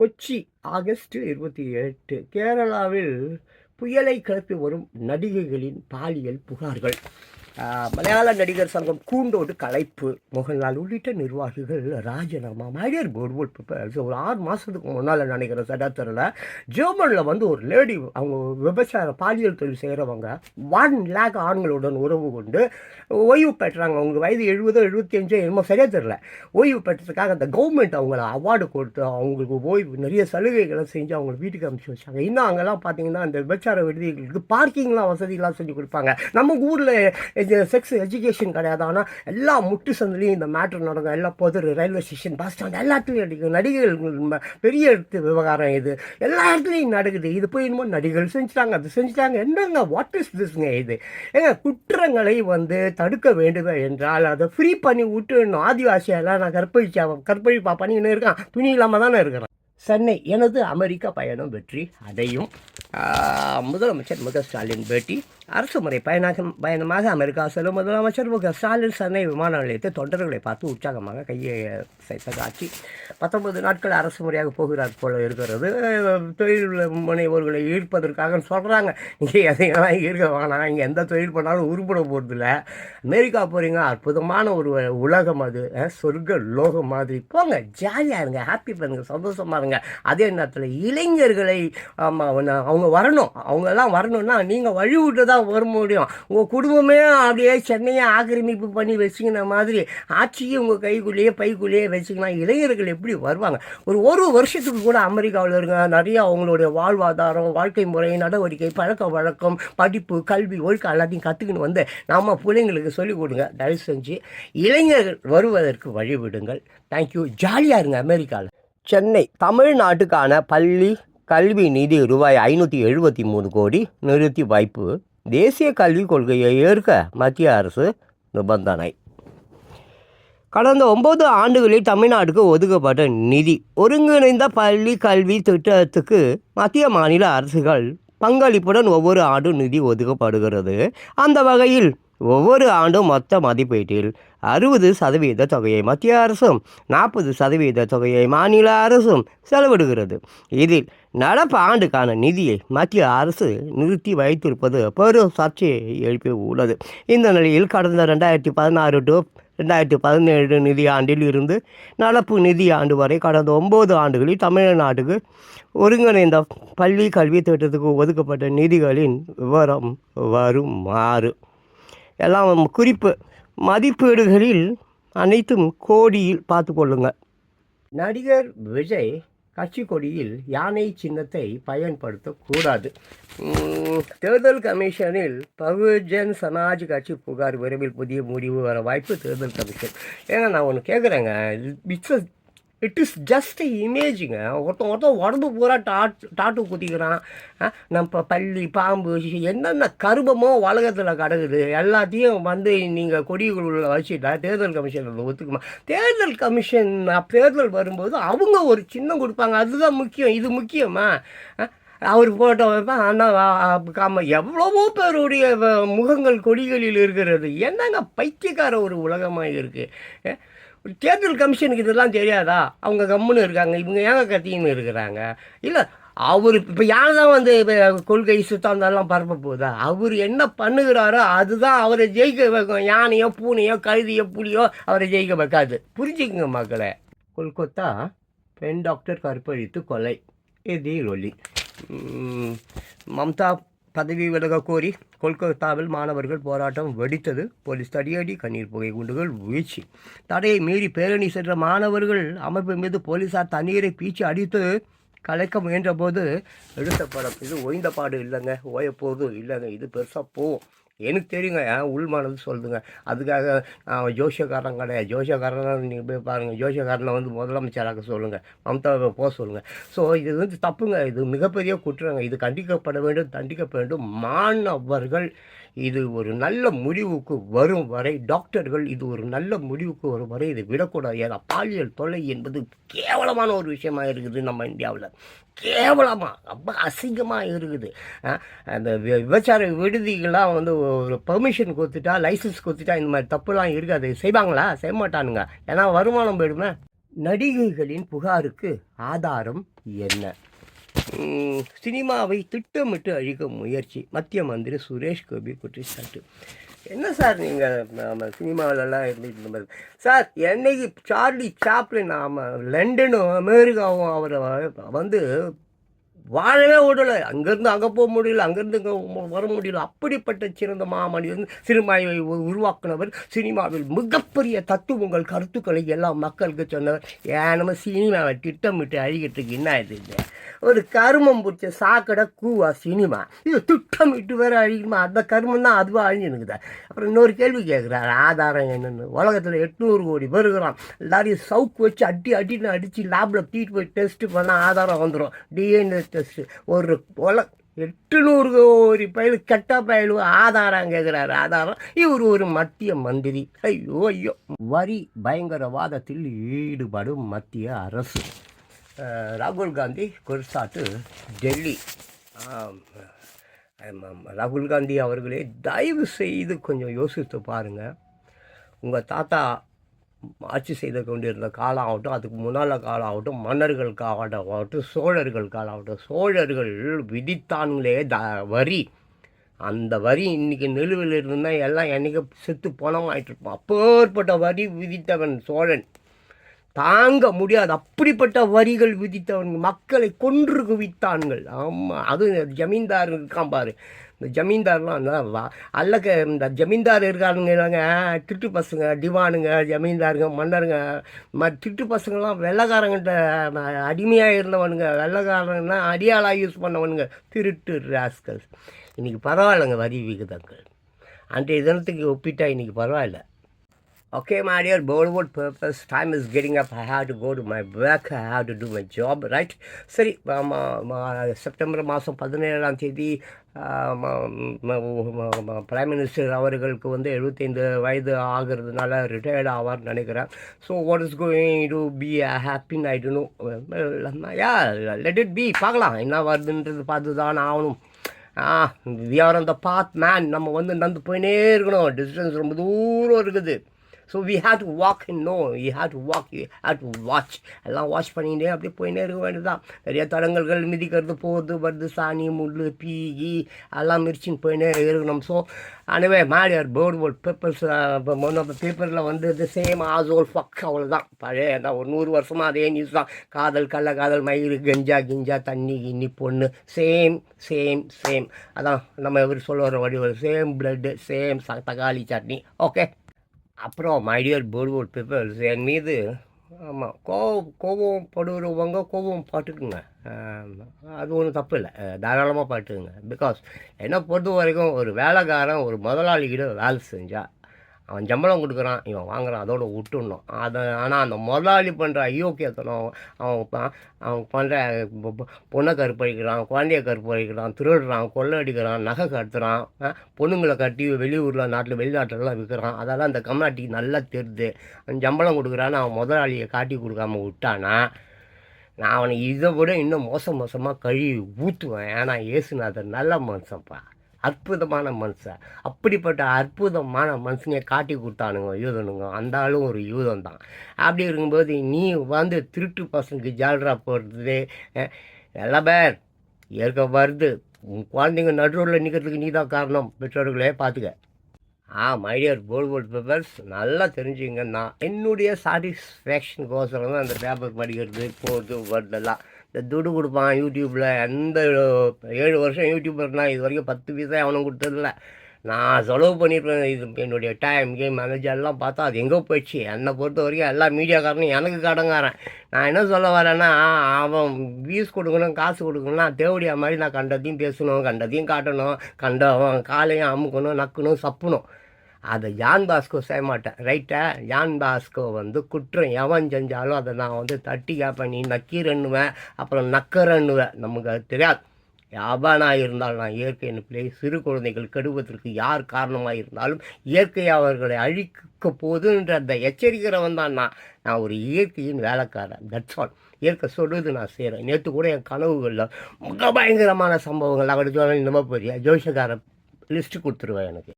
Kochi August இருபத்தி எட்டு கேரளாவில் புயலை கிளப்பி வரும் நடிகைகளின் பாலியல் புகார்கள். மலையாள நடிகர் சங்கம் கூண்டோடு கலைப்பு மோகன்லால் உள்ளிட்ட நிர்வாகிகள் ராஜினாமா மழையர் போர்வோல் பேப்பர்ஸ் ஒரு ஆறு மாதத்துக்கு முன்னால் நினைக்கிற சடாத்தரில் ஜெர்மனில் வந்து ஒரு லேடி அவங்க விபச்சார பாலியல் தொழில் செய்கிறவங்க ஒன் லேக் ஆண்களுடன் உறவு கொண்டு ஓய்வு பெற்றாங்க. அவங்க வயது எழுபதோ எழுபத்தி அஞ்சோ என்னமோ சரியாக தெரில ஓய்வு பெற்றதுக்காக அந்த கவர்மெண்ட் அவங்கள அவார்டு கொடுத்து அவங்களுக்கு ஓய்வு நிறைய சலுகைகளை செஞ்சு அவங்க வீட்டுக்கு அனுப்பிச்சி வச்சாங்க. இன்னும் அங்கெல்லாம் பார்த்தீங்கன்னா அந்த விபச்சார விடுதிகளுக்கு பார்க்கிங்லாம் வசதிலாம் செஞ்சு கொடுப்பாங்க. நம்ம ஊரில் இது செக்ஸ் எஜுகேஷன் கிடையாது. ஆனால் எல்லா முட்டு சந்திலையும் இந்த மேட்ரு நடக்கும். எல்லா பொது ரயில்வே ஸ்டேஷன் பஸ் ஸ்டாண்ட் எல்லாத்துலேயும் நடிக்கும். நடிகர்கள் பெரிய இடத்து விவகாரம் இது. எல்லா இடத்துலையும் நடக்குது. இது போய் இன்னமும் நடிகர்கள் செஞ்சுட்டாங்க அது செஞ்சுட்டாங்க. என்னங்க வாட் இஸ் திஸ்ங்க இது? ஏங்க குற்றங்களை வந்து தடுக்க வேண்டும் என்றால் அதை ஃப்ரீ பண்ணி விட்டுணும் ஆதிவாசியெல்லாம் நான் கற்பழிச்சா கற்பழிப்பா பண்ணின்னு இருக்கான். துணி இல்லாமல் தானே இருக்கிறேன். சென்னை எனது அமெரிக்க பயணம் வெற்றி அடையும். முதலமைச்சர் முக ஸ்டாலின் பேட்டி. அரசு முறை பயணாக பயணமாக அமெரிக்கா செல்லும் முதலமைச்சர் மு க ஸ்டாலின் சென்னை விமான நிலையத்தை தொண்டர்களை பார்த்து உற்சாகமாக கையை சைத்த காட்சி. பத்தொன்பது நாட்கள் அரசு முறையாக போகிறார் போல இருக்கிறது. தொழில் முனைவோர்களை ஈர்ப்பதற்காக சொல்கிறாங்க இங்கே எதையெல்லாம் ஈர்க்க வேணாம் இங்கே எந்த தொழில் பண்ணாலும் உருப்பட போகிறதில்ல அமெரிக்கா போகிறீங்க அற்புதமான ஒரு உலகம் அது. சொர்க்க லோகம் மாதிரி. போங்க ஜாலியாக இருங்க ஹாப்பி பண்ணுங்க சந்தோஷமா இருங்க. அதே நேரத்தில் இளைஞர்களை ஆமாம் அவங்க வரணும். அவங்கெல்லாம் வரணும்னா நீங்கள் வழி விட்டு தான் வர முடியும். உங்கள் குடும்பமே அப்படியே சென்னையை ஆக்கிரமிப்பு பண்ணி வச்சுக்கின மாதிரி ஆட்சியை உங்கள் கைக்குள்ளேயே பைக்குள்ளேயே வச்சுக்கலாம் இளைஞர்கள் எப்படி வருவாங்க? ஒரு ஒரு வருஷத்துக்கு கூட அமெரிக்காவில் இருங்க நிறையா அவங்களுடைய வாழ்வாதாரம் வாழ்க்கை முறை நடவடிக்கை பழக்க வழக்கம் படிப்பு கல்வி ஒழுக்கம் எல்லாத்தையும் கற்றுக்கின்னு வந்து நம்ம பிள்ளைங்களுக்கு சொல்லிக் கொடுங்க. தயவு செஞ்சு இளைஞர்கள் வருவதற்கு வழிவிடுங்கள். தேங்க்யூ ஜாலியாக இருங்க அமெரிக்காவில் சென்னை தமிழ்நாட்டுக்கான பள்ளி கல்வி நிதி ரூபாய் ஐநூற்றி எழுபத்தி மூணு கோடி நிறுத்தி வாய்ப்பு. தேசிய கல்விக் கொள்கையை ஏற்க மத்திய அரசு நிபந்தனை. கடந்த ஒம்பது ஆண்டுகளில் தமிழ்நாட்டுக்கு ஒதுக்கப்பட்ட நிதி ஒருங்கிணைந்த பள்ளி கல்வி திட்டத்துக்கு மத்திய மாநில அரசுகள் பங்களிப்புடன் ஒவ்வொரு ஆண்டும் நிதி ஒதுக்கப்படுகிறது. அந்த வகையில் ஒவ்வொரு ஆண்டும் மொத்த மதிப்பீட்டில் அறுபது சதவீத தொகையை மத்திய அரசும் நாற்பது சதவீத தொகையை மாநில அரசும் செலவிடுகிறது. இதில் நடப்பு ஆண்டுக்கான நிதியை மத்திய அரசு நிறுத்தி வைத்திருப்பது பெரும் சர்ச்சையை எழுப்பி உள்ளது. இந்த நிலையில் கடந்த ரெண்டாயிரத்தி பதினாறு டு ரெண்டாயிரத்தி பதினேழு நிதியாண்டில் இருந்து நடப்பு நிதியாண்டு வரை கடந்த ஒம்பது ஆண்டுகளில் தமிழ்நாட்டுக்கு ஒருங்கிணைந்த பள்ளி கல்வி திட்டத்துக்கு ஒதுக்கப்பட்ட நிதிகளின் விவரம் வருமாறு எல்லாம் குறிப்பு மதிப்பீடுகளில் அனைத்தும் கோடியில் பார்த்து கொள்ளுங்கள் நடிகர் விஜய் கட்சி கொடியில் யானை சின்னத்தை பயன்படுத்தக்கூடாது தேர்தல் கமிஷனில் பகுஜன் சமாஜ் கட்சி புகார் விரைவில் புதிய முடிவு வர வாய்ப்பு தேர்தல் கமிஷன். ஏன்னா நான் ஒன்று கேட்குறேங்க இட்ஸ் இட் இஸ் ஜஸ்ட் இமேஜுங்க ஒருத்தன் ஒருத்தன் உடம்பு பூரா டாட் டாட்டு குத்திக்கிறான். ஆ, நம்ம பள்ளி பாம்பு என்னென்ன கருபமோ உலகத்தில் கிடக்குது. எல்லாத்தையும் வந்து நீங்கள் கொடிகளுள்ள வச்சுட்டா தேர்தல் கமிஷனில் ஒத்துக்குமா? தேர்தல் கமிஷன் தேர்தல் வரும்போது அவங்க ஒரு சின்னம் கொடுப்பாங்க. அதுதான் முக்கியம். இது முக்கியமா? அவர் போட்டோ வைப்பேன் ஆனால் காம எவ்வளவோ பேருடைய முகங்கள் கொடிகளில் இருக்கிறது. என்னங்க பைத்தியக்கார ஒரு உலகமாக இருக்குது தேர்தல் கமிஷனுக்கு இதெல்லாம் தெரியாதா? அவங்க கம்முன்னு இருக்காங்க. இவங்க ஏங்க கத்தின்னு இருக்கிறாங்க? இல்லை அவர் இப்போ யார் தான் வந்து இப்போ கொள்கை சுத்தாந்தெல்லாம் பரப்ப போதா அவர் என்ன பண்ணுகிறாரோ அதுதான் அவரை ஜெயிக்க வைக்கும். யானையோ பூனையோ கழுதியோ புலியோ அவரை ஜெயிக்க வைக்காது. புரிஞ்சுக்குங்க மக்களை. கொல்கத்தா பெண் டாக்டர் கற்பழித்து கொலை. எதிரொலி. உம், மம்தா பதவி விலக கோரி கொல்கத்தாவில் மாணவர்கள் போராட்டம் வெடித்தது. போலீஸ் தடியடி கண்ணீர் புகை குண்டுகள் வீழ்ச்சி. தடையை மீறி பேரணி சென்ற மாணவர்கள் அமைப்பு மீது போலீசார் தண்ணீரை பீச்சி அடித்து கலைக்க முயன்றபோது எடுத்த படம் இது ஓய்ந்த பாடு இல்லைங்க. ஓய போதும் இல்லைங்க. இது பெருசாக போகும். எனக்கு தெரியுங்க என் உள்மானது சொல்லுதுங்க. அதுக்காக நான் ஜோசியக்காரன் கிடையாது ஜோசியக்காரன் நீங்கள் போய் பாருங்கள் ஜோசியக்காரனை வந்து முதலமைச்சராக சொல்லுங்கள் மம்தாவை போக சொல்லுங்கள் ஸோ இது வந்து தப்புங்க இது மிகப்பெரிய குற்றங்க இது கண்டிக்கப்பட வேண்டும் தண்டிக்கப்பட வேண்டும். மாணவர்கள் இது ஒரு நல்ல முடிவுக்கு வரும் வரை டாக்டர்கள் இது ஒரு நல்ல முடிவுக்கு வரும் வரை இதை விடக்கூடாது. ஏன்னா பாலியல் தொல்லை என்பது கேவலமான ஒரு விஷயமாக இருக்குது நம்ம இந்தியாவில். கேவலமாக ரொம்ப அசிங்கமாக இருக்குது. அந்த விபச்சார விடுதிகள்லாம் வந்து ஒரு பெர்மிஷன் கொடுத்துட்டா லைசன்ஸ் கொடுத்துட்டா இந்த மாதிரி தப்புலாம் இருக்காது செய்வாங்களா? செய்ய மாட்டானுங்க. ஏன்னா வருமானம் போயிடுமே. நடிகைகளின் புகாருக்கு ஆதாரம் என்ன? சினிமாவை திட்டமிட்டு அழிக்க முயற்சி. மத்திய மந்திரி சுரேஷ் கோபி குற்றச்சாட்டு. என்ன சார் நீங்கள் நம்ம சினிமாவிலலாம் இருந்துட்டு இருந்தது சார் என்னைக்கு சார்லி சாப்ளின் நாம் லண்டனும் அமெரிக்காவும் அவரை வந்து வாழவே விடலை. அங்கேருந்து அங்கே போக முடியல அங்கேருந்து இங்கே வர முடியல. அப்படிப்பட்ட சிறந்த மாமனிதன் சினிமாவை உருவாக்குனவர் சினிமாவில் மிகப்பெரிய தத்துவங்கள் கருத்துக்களை எல்லாம் மக்களுக்கு சொன்னவர். ஏன் நம்ம சினிமாவை திட்டமிட்டு அழிக்கிறதுக்கு என்ன இது? ஒரு கருமம் பிடிச்ச சாக்கடை கூவா சினிமா. இது திட்டமிட்டு வேற அழிக்குமா அந்த கருமம் தான் அதுவாக அழிஞ்சுனுக்குதா. அப்புறம் இன்னொரு கேள்வி கேட்குறாரு ஆதாரம் என்னென்னு. உலகத்தில் எட்நூறு கோடி பேருக்கிறான் எல்லாரையும் சவுக்கு வச்சு அடி அடின்னு அடித்து லேபில் தூக்கிட்டு போய் டெஸ்ட்டு பண்ணால் ஆதாரம் வந்துடும் டிஎன்ஏ டெஸ்ட்டு ஒரு உல எட்டுநூறு கோடி பயலு கெட்ட பயலு ஆதாரம் கேட்குறாரு ஆதாரம். இவர் ஒரு மத்திய மந்திரி. ஐயோ ஐயோ. வரி பயங்கரவாதத்தில் ஈடுபடும் மத்திய அரசு. ராகுல் காந்தி குர்சாட்டு டெல்லி. ராகுல் காந்தி அவர்களே தயவு செய்து கொஞ்சம் யோசித்து பாருங்கள் உங்கள் தாத்தா ஆட்சி செய்து கொண்டிருந்த காலம் ஆகட்டும் அதுக்கு முன்னால் காலம் ஆகட்டும் மன்னர்கள் காலம் ஆகட்டும் சோழர்கள் காலம் ஆகட்டும் சோழர்கள் விதித்தானுங்களே த வரி. அந்த வரி இன்றைக்கி நிலுவில் இருந்தால் எல்லாம் என்றைக்கு செத்து பணமாயிட்டு இருப்போம் அப்பேற்பட்ட வரி விதித்தவன் சோழன். தாங்க முடியாது. அப்படிப்பட்ட வரிகள் விதித்தவன் மக்களை கொன்று குவித்தான்கள். ஆமாம் அதுவும் ஜமீன்தார் இருக்கான் பாரு. இந்த ஜமீன்தார்லாம் அந்த வா- அல்லக்க இந்த ஜமீன்தார் இருக்கானுங்க திட்டு பசங்க டிவானுங்க ஜமீன்தாருங்க மன்னருங்க. ம திட்டு பசங்கள்லாம் வெள்ளக்காரங்கிட்ட அடிமையாக இருந்தவனுங்க. வெள்ளைக்காரங்கன்னா அடியாளாக யூஸ் பண்ணவனுங்க. திருட்டு ராஸ்கல்ஸ் இன்றைக்கி பரவாயில்லைங்க வரி விகிதங்கள். அன்றைய தினத்துக்கு ஒப்பிட்டா இன்றைக்கி பரவாயில்ல. Okay, my dear Bollywood purpose, time is getting up. I have to go to my work. I have to do my job, right? சரி செப்டம்பர் மாதம் பதினேழாம் தேதி பிரைம் மினிஸ்டர் அவர்களுக்கு வந்து எழுபத்தைந்து வயது ஆகிறதுனால ரிட்டையர்ட் ஆவார்னு நினைக்கிறேன். So what is going to be happen I do ya let it be பார்க்கலாம் என்ன வருதுன்றது பார்த்து தான் ஆகணும். ஆ we are on the path man நம்ம வந்து நடந்து போயினே இருக்கணும். டிஸ்டன்ஸ் ரொம்ப தூரம் இருக்குது. So we have to walk in no you have to walk you have to watch எல்லாம் வாட்ச் பண்ணிகிட்டே அப்படியே போயினே இருக்க வேண்டியதுதான். நிறைய தடங்கல்கள் மிதிக்கிறது போகுது வருது சாணி முள் பீகி எல்லாம் மிரிச்சின்னு போயினே இருக்கணும். ஸோ அனுவே மாடியார் போர்டு போர்ட் பேப்பர்ஸ் இப்போ முன்ன பேப்பரில் வந்து இது சேம் ஆசோல் ஃபக் அவ்வளோதான் பழைய தான் ஒரு நூறு வருஷமாக அதே நியூஸ் தான். காதல் கள்ள காதல் மயிறு கெஞ்சா கிஞ்சா தண்ணி கிண்ணி பொண்ணு. சேம் சேம் சேம் அதான் நம்ம இவர் சொல்ல வர வடிவம். சேம் பிளட்டு சேம் தக்காளி சட்னி. ஓகே அப்புறம் மைடியர் போர்ட்வுட் பீப்பிள்ஸ் என் மீது ஆமாம் கோவம் கோபம் படுகிறவங்க கோபம் பாட்டுக்குங்க அது ஒன்றும் தப்பு இல்லை. தாராளமாக பாட்டுக்குங்க பிகாஸ் என்னை பொறுத்த வரைக்கும் ஒரு வேலைக்காரன் ஒரு முதலாளிகிட்ட வேலை செஞ்சால் அவன் சம்பளம் கொடுக்குறான் இவன் வாங்குறான் அதோட விட்டுடணும். அதை ஆனால் அந்த முதலாளி பண்ணுற ஐயோக்கியத்தனம் அவன் அவன் பண்ணுற பொண்ணை கற்பழிக்கிறான் குழந்தைய கற்பழிக்கிறான் திருடுறான் கொள்ளடிக்கிறான் நகை கடத்துறான் பொண்ணுங்களை கட்டி வெளியூரில் நாட்டில் வெளிநாட்டிலலாம் விற்கிறான். அதெல்லாம் அந்த கம்நாட்டிக்கு நல்லா தெரிது அவன் சம்பளம் கொடுக்குறான்னு அவன் முதலாளியை காட்டி கொடுக்காம விட்டானா நான் அவனை இதை விட இன்னும் மோசம் மோசமாக கழுவி ஊற்றுவேன் ஏன்னா இயேசுநாதர் நல்ல மனுஷன்ப்பா. அற்புதமான மனுஷன். அப்படிப்பட்ட அற்புதமான மனுஷங்க காட்டி கொடுத்தானுங்க யூதனுங்க. அந்த ஆளும் ஒரு யூதன் தான். அப்படி இருக்கும்போது நீ வந்து திருட்டு பசங்க ஜால்ரா போடுறது அஹ், எல்லா பேர் ஏற்க வருது உன் குழந்தைங்க நடுவில் நிற்கிறதுக்கு நீ தான் காரணம் பெற்றோர்களே பார்த்துக்க ஆ மைடியர் போர்ட் பேப்பர்ஸ் நல்லா தெரிஞ்சுங்கன்னா என்னுடைய சாட்டிஸ்ஃபேக்ஷனுக்கோசரம் தான் அந்த பேப்பர் படிக்கிறது போகிறது வருதெல்லாம் இந்த துடு கொடுப்பான் யூடியூப்பில் எந்த ஏழு வருஷம் யூடியூப் இருந்தால் இது வரைக்கும் பத்து பைசா அவனும் கொடுத்ததில்ல? நான் செலவு பண்ணியிருப்பேன் இது என்னுடைய டைம் கேம் எல்லாம் பார்த்தா அது எங்கே போயிடுச்சு. என்னை பொறுத்த வரைக்கும் எல்லா மீடியாக்காரனும் எனக்கு கடங்காரன். நான் என்ன சொல்ல வரேன்னா அவன் வியூஸ் கொடுக்கணும் காசு கொடுக்கணும்னா தேவடியா மாதிரி நான் கண்டதையும் பேசணும் கண்டதையும் காட்டணும் கண்டவன் காலையும் அமுக்கணும் நக்கணும் சப்பணும். அதை ஜான் பாஸ்கோ செய்ய மாட்டேன் ரைட்டா ஜான் பாஸ்கோ வந்து குற்றம் எவன் செஞ்சாலும் அதை நான் வந்து தட்டி கேட்பேன் நீ நக்கீரன்னுவேன் அப்புறம் நக்கரன்னுவேன் நமக்கு அது தெரியாது. யாபானாக இருந்தாலும் நான் இயற்கையின் பிள்ளை சிறு குழந்தைகள் கெடுவதற்கு யார் காரணமாக இருந்தாலும் இயற்கை அவர்களை அழிக்க போதுன்ற அந்த எச்சரிக்கிறவன் தான் நான். நான் ஒரு இயற்கையின் வேலைக்காரன். தட்ஸ் ஆல் இயற்கை சொல்லுது நான் செய்கிறேன் நேற்று கூட என் கனவுகளில் மிக பயங்கரமான சம்பவங்கள். அங்கே சொன்னால் இந்த மாதிரி ஜோஷக்கார லிஸ்ட்டு கொடுத்துருவேன் எனக்கு.